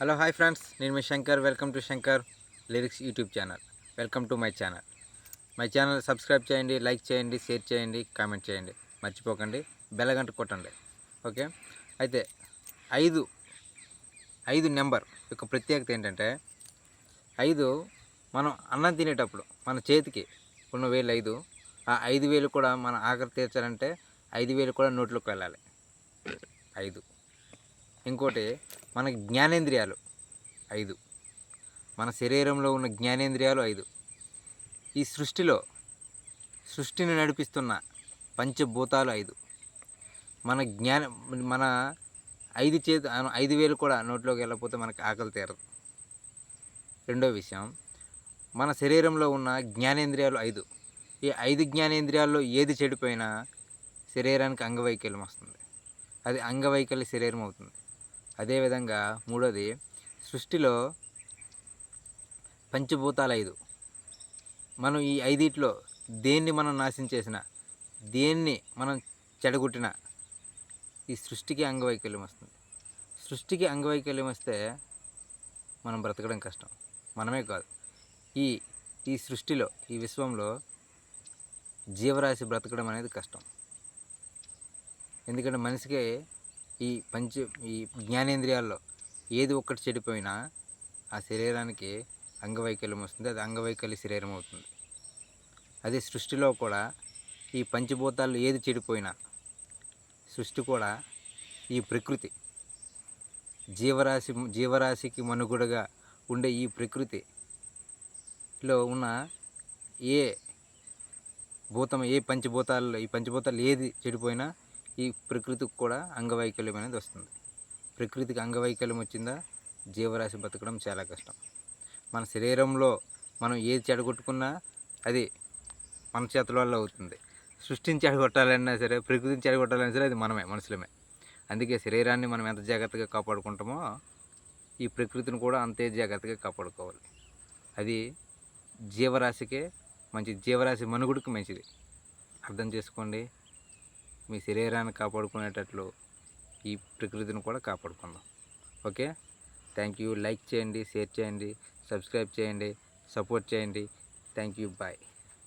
Hello hi friends. నేను మీ Shankar. Welcome to Shankar lyrics YouTube channel. Welcome to my channel. My channel subscribe చేయండి like చేయండి share చేయండి comment చేయండి. మర్చిపోకండి బెల్లగంట కొట్టండి. ఓకే? అయితే ఐదు ఐదు నెంబర్ యొక్క ప్రత్యేకత ఏంటంటే ఐదు మనం అన్నం తినేటప్పుడు మన చేతికి ఉన్న వేలు ఐదు ఆ ఐదు వేలు కూడా మన ఆకలి తీర్చాలంటే ఐదు వేలు కూడా నోట్లోకి వెళ్ళాలి. ఐదు. ఇంకోటి మన జ్ఞానేంద్రియాలు ఐదు. మన శరీరంలో ఉన్న జ్ఞానేంద్రియాలు ఐదు. ఈ సృష్టిలో సృష్టిని నడిపిస్తున్న పంచభూతాలు ఐదు. మన జ్ఞాన మన ఐదు చేతి ఐదు వేలు కూడా నోట్లోకి వెళ్ళకపోతే మనకి ఆకలి తీరదు. రెండో విషయం మన శరీరంలో ఉన్న జ్ఞానేంద్రియాలు ఐదు. ఈ ఐదు జ్ఞానేంద్రియాల్లో ఏది చెడిపోయినా శరీరానికి అంగవైకల్యం వస్తుంది. అది అంగవైకల్య శరీరం అవుతుంది. అదేవిధంగా మూడోది సృష్టిలో పంచభూతాలు ఐదు. మనం ఈ ఐదిట్లో దేన్ని మనం నాశనం చేసిన దేన్ని మనం చెడగొట్టిన ఈ సృష్టికి అంగవైకల్యం వస్తుంది. సృష్టికి అంగవైకల్యం వస్తే మనం బ్రతకడం కష్టం. మనమే కాదు. ఈ ఈ సృష్టిలో ఈ విశ్వంలో జీవరాశి బ్రతకడం అనేది కష్టం. ఎందుకంటే మనిషికి ఈ పంచ ఈ జ్ఞానేంద్రియాల్లో ఏది ఒక్కటి చెడిపోయినా ఆ శరీరానికి అంగవైకల్యం వస్తుంది. అది అంగవైకల్య శరీరం అవుతుంది. అదే సృష్టిలో కూడా ఈ పంచభూతాలు ఏది చెడిపోయినా సృష్టి కూడా ఈ ప్రకృతి. జీవరాశి జీవరాశికి మనుగుడగా ఉండే ఈ ప్రకృతిలో ఉన్న ఏ భూతం ఏ పంచభూతాల్లో ఈ పంచభూతాలు ఏది చెడిపోయినా ఈ ప్రకృతికి కూడా అంగవైకల్యం అనేది వస్తుంది. ప్రకృతికి అంగవైకల్యం వచ్చిందా? జీవరాశి బతకడం చాలా కష్టం. మన శరీరంలో మనం ఏది చెడగొట్టుకున్నా అది మన చేతుల వల్ల అవుతుంది. సృష్టిని చెడగొట్టాలన్నా సరే ప్రకృతిని చెడగొట్టాలన్నా సరే అది మనమే మనుషులమే. అందుకే శరీరాన్ని మనం ఎంత జాగ్రత్తగా కాపాడుకుంటామో ఈ ప్రకృతిని కూడా అంతే జాగ్రత్తగా కాపాడుకోవాలి. అది జీవరాశికే మంచి జీవరాశి మనుగుడికి మంచిది. అర్థం చేసుకోండి. మీ శరీరాన్ని కాపాడుకునేటట్లు ఈ ప్రకృతిని కూడా కాపాడుకుందాం. ఓకే? Thank you. లైక్ చేయండి షేర్ చేయండి సబ్స్క్రైబ్ చేయండి సపోర్ట్ చేయండి. Thank you. బాయ్.